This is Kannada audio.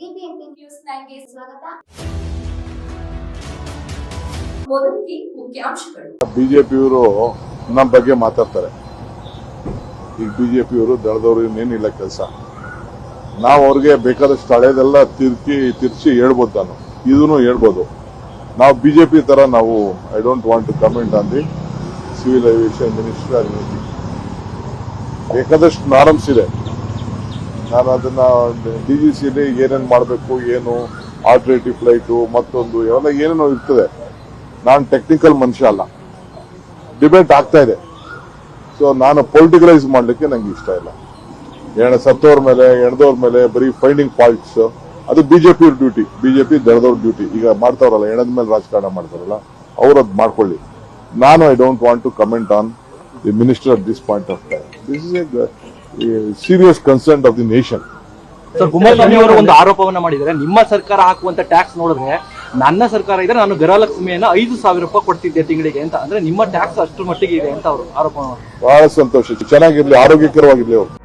ಬಿಬಿಎಂಪಿ ನ್ಯೂಸ್ ನೈನ್ಗೆ ಸ್ವಾಗತ. ಮುಖ್ಯಾಂಶಗಳು. ಬಿಜೆಪಿಯವರು ನಮ್ಮ ಬಗ್ಗೆ ಮಾತಾಡ್ತಾರೆ. ಈಗ ಬಿಜೆಪಿಯವರು ದಳದವ್ರು ಇನ್ನೇನಿಲ್ಲ ಕೆಲಸ. ನಾವು ಅವ್ರಿಗೆ ಬೇಕಾದಷ್ಟು ಹಳೆದೆಲ್ಲ ತಿರ್ಚಿ ತಿರ್ಚಿ ಹೇಳ್ಬೋದು ನಾನು. ಇದನ್ನು ಹೇಳ್ಬೋದು. ನಾವು ಬಿಜೆಪಿ ತರ ನಾವು I don't want to comment on the civil aviation minister ಬೇಕಾದಷ್ಟು ನಾರ್ಮ್ಸ್ ಇದೆ. ನಾನು ಅದನ್ನ ಡಿ ಜಿ ಸಿಲಿ ಏನೇನು ಮಾಡಬೇಕು, ಏನು ಆಲ್ಟರ್ನೇಟಿವ್ ಫ್ಲೈಟು ಮತ್ತೊಂದು, ಇವೆಲ್ಲ ಏನೇನೋ ಇರ್ತದೆ. ನಾನು ಟೆಕ್ನಿಕಲ್ ಮನುಷ್ಯ ಅಲ್ಲ. ಡಿಬೇಟ್ ಆಗ್ತಾ ಇದೆ. ಸೊ ನಾನು ಪೊಲಿಟಿಕಲೈಸ್ ಮಾಡ್ಲಿಕ್ಕೆ ನಂಗೆ ಇಷ್ಟ ಇಲ್ಲ. ಎಣ್ಣೆ ಸತ್ತೋರ್ ಮೇಲೆ ಎಣದವ್ರ ಮೇಲೆ ಬರೀ ಫೈಂಡಿಂಗ್ ಫಾಲ್ಟ್ಸ್ ಅದು ಬಿಜೆಪಿ ಡ್ಯೂಟಿ ಬಿಜೆಪಿ ದಳದವ್ರ ಡ್ಯೂಟಿ ಈಗ ಮಾಡ್ತಾವ್ರಲ್ಲ, ಎಣದ ಮೇಲೆ ರಾಜಕಾರಣ ಮಾಡ್ತಾರಲ್ಲ ಅವ್ರು ಅದ್ ಮಾಡ್ಕೊಳ್ಳಿ. ನಾನು I don't want to comment on the minister at this point of time this is a serious concern of the nation sir Kumaraswamy ಅವರು ಒಂದು ಆರೋಪವನ್ನ ಮಾಡಿದ್ದಾರೆ. ನಿಮ್ಮ ಸರ್ಕಾರ ಹಾಕುವಂತ ಟ್ಯಾಕ್ಸ್ ನೋಡಿದ್ರೆ ನನ್ನ ಸರ್ಕಾರ ಇದ್ರೆ ನಾನು ಗೃಹಲಕ್ಷ್ಮಿಯನ್ನ ಐದು ಸಾವಿರ ರೂಪಾಯಿ ಕೊಡ್ತಿದ್ದೆ ತಿಂಗಳಿಗೆ ಅಂತ. ಅಂದ್ರೆ ನಿಮ್ಮ ಟ್ಯಾಕ್ಸ್ ಅಷ್ಟು ಮಟ್ಟಿಗೆ ಇದೆ ಅಂತ ಅವರು ಆರೋಪ ಮಾಡಿದ್ರು. ಬಹಳ ಸಂತೋಷ. ಚೆನ್ನಾಗಿರ್ಲಿ ಆರೋಗ್ಯಕರವಾಗಿರ್ಲಿ ಅವ್ರು.